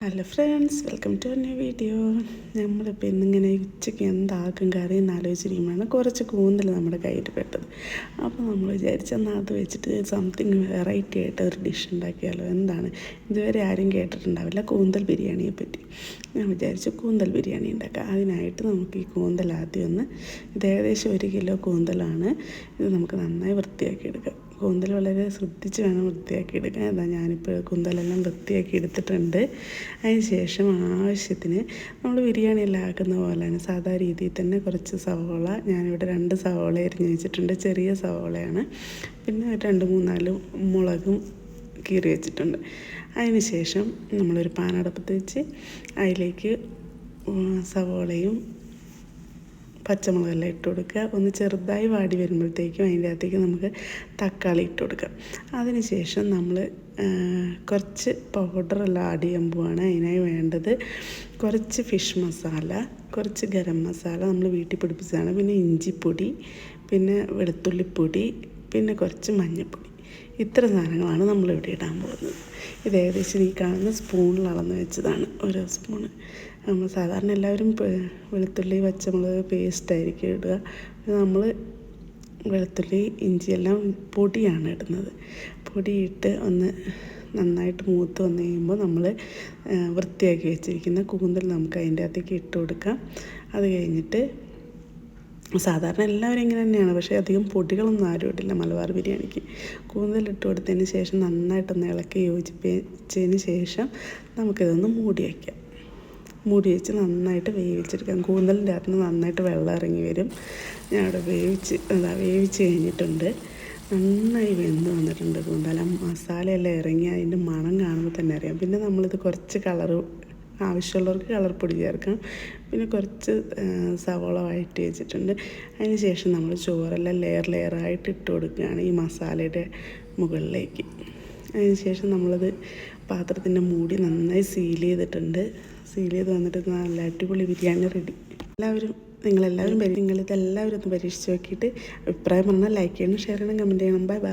Hello friends welcome to എന്റെ video നമ്മളിപ്പോൾ ഇന്നിങ്ങനെ ഉച്ചയ്ക്ക് എന്താക്കും കറി എന്ന് ആലോചിച്ചിരിക്കുമ്പോഴാണ് കുറച്ച് കൂന്തൽ നമ്മുടെ കയ്യിൽ പെട്ടത്. അപ്പോൾ നമ്മൾ വിചാരിച്ച അത് വെച്ചിട്ട് സംതിങ് വെറൈറ്റി ആയിട്ട് ഒരു ഡിഷ് ഉണ്ടാക്കിയാലോ എന്താണ്? ഇതുവരെ ആരും കേട്ടിട്ടുണ്ടാവില്ല കൂന്തൽ ബിരിയാണിയെ പറ്റി. ഞാൻ വിചാരിച്ചു കൂന്തൽ ബിരിയാണി ഉണ്ടാക്കാം. അതിനായിട്ട് നമുക്ക് ഈ കൂന്തൽ ആദ്യം ഒന്ന് ഇത് ഏകദേശം ഒരു കിലോ കൂന്തലാണ്. ഇത് നമുക്ക് നന്നായി വൃത്തിയാക്കി എടുക്കാം. കൂന്തൽ വളരെ ശ്രദ്ധിച്ച് വേണം വൃത്തിയാക്കി എടുക്കാൻ. അതാ ഞാനിപ്പോൾ കൂന്തലെല്ലാം വൃത്തിയാക്കി എടുത്തിട്ടുണ്ട്. അതിന് ശേഷം ആവശ്യത്തിന് നമ്മൾ ബിരിയാണി എല്ലാം ആക്കുന്ന പോലെയാണ്. സാധാ രീതിയിൽ തന്നെ കുറച്ച് സവോള. ഞാനിവിടെ രണ്ട് സവോള എരിഞ്ഞ് വെച്ചിട്ടുണ്ട്. ചെറിയ സവോളയാണ്. പിന്നെ രണ്ട് മൂന്നാൽ മുളകും കീറി വെച്ചിട്ടുണ്ട്. അതിന് ശേഷം നമ്മളൊരു പാനടപ്പത്ത് വെച്ച് അതിലേക്ക് സവോളയും പച്ചമുളകെല്ലാം ഇട്ട് കൊടുക്കുക. ഒന്ന് ചെറുതായി വാടി വരുമ്പോഴത്തേക്കും അതിന്റെ അകത്തേക്ക് നമുക്ക് തക്കാളി ഇട്ട് കൊടുക്കാം അതിന് ശേഷം നമ്മൾ കുറച്ച് പൗഡറെല്ലാം ആഡ് ചെയ്യാൻ പോവാണ് അതിനായി വേണ്ടത്. കുറച്ച് ഫിഷ് മസാല കുറച്ച് ഗരം മസാല നമ്മൾ വീട്ടിൽ പിടിപ്പിച്ചതാണ്. പിന്നെ ഇഞ്ചിപ്പൊടി പിന്നെ വെളുത്തുള്ളിപ്പൊടി പിന്നെ കുറച്ച് മഞ്ഞൾപ്പൊടി. ഇത്ര സാധനങ്ങളാണ് നമ്മളിവിടെ ഇടാൻ പോകുന്നത്. ഇത് ഏകദേശം ഈ കാണുന്ന സ്പൂണിൽ അളന്ന് വെച്ചതാണ്. ഓരോ സ്പൂണ് നമ്മൾ സാധാരണ എല്ലാവരും വെളുത്തുള്ളി പച്ചമുളക് പേസ്റ്റ് ആയിരിക്കും ഇടുക. നമ്മൾ വെളുത്തുള്ളി ഇഞ്ചിയെല്ലാം പൊടിയാണ് ഇടുന്നത്. പൊടിയിട്ട് ഒന്ന് നന്നായിട്ട് മൂത്ത് വന്നു കഴിയുമ്പോൾ നമ്മൾ വൃത്തിയാക്കി വെച്ചിരിക്കുന്ന കൂന്തൽ നമുക്ക് അതിന്റെ അകത്തേക്ക് ഇട്ട് കൊടുക്കാം. അത് കഴിഞ്ഞിട്ട് സാധാരണ എല്ലാവരും ഇങ്ങനെ തന്നെയാണ് പക്ഷേ അധികം പൊടികളൊന്നും ആരും ഇടില്ല മലബാർ ബിരിയാണിക്ക്. കൂന്തലിട്ട് കൊടുത്തതിന് ശേഷം നന്നായിട്ടൊന്ന് ഇളക്കി യോജിപ്പിച്ചതിന് ശേഷം നമുക്കിതൊന്ന് മൂടി വയ്ക്കാം മൂടി വെച്ച് നന്നായിട്ട് വേവിച്ചെടുക്കാം. കൂന്തലിന്റെ അകത്ത് നിന്ന് നന്നായിട്ട് വെള്ളം ഇറങ്ങി വരും. ഞാൻ അവിടെ വേവിച്ച് അതാ വേവിച്ച് കഴിഞ്ഞിട്ടുണ്ട്. നന്നായി വെന്ത് വന്നിട്ടുണ്ട് കൂന്തല മസാലയെല്ലാം ഇറങ്ങി അതിന്റെ മണം കാണുമ്പോൾ തന്നെ അറിയാം. പിന്നെ നമ്മളിത് കുറച്ച് കളർ ആവശ്യമുള്ളവർക്ക് കളർ പൊടി ചേർക്കാം. പിന്നെ കുറച്ച് സവോള വഴറ്റി വെച്ചിട്ടുണ്ട്. അതിന് ശേഷം നമ്മൾ ചോറെല്ലാം ലെയർ ലെയറായിട്ട് ഇട്ട് കൊടുക്കുകയാണ് ഈ മസാലയുടെ മുകളിലേക്ക്. അതിന് ശേഷം നമ്മളത് പാത്രത്തിന്റെ മൂടി നന്നായി സീൽ ചെയ്തിട്ടുണ്ട്. സീൽ ചെയ്ത് വന്നിട്ട് നല്ല അടിപൊളി ബിരിയാണി റെഡി എല്ലാവരും നിങ്ങളെല്ലാവരും നിങ്ങളിതെല്ലാവരും ഒന്ന് പരീക്ഷിച്ച് നോക്കിയിട്ട് അഭിപ്രായം പറഞ്ഞാൽ ലൈക്ക് ചെയ്യണം ഷെയർ ചെയ്യണം കമന്റ് ചെയ്യണം. Bye bye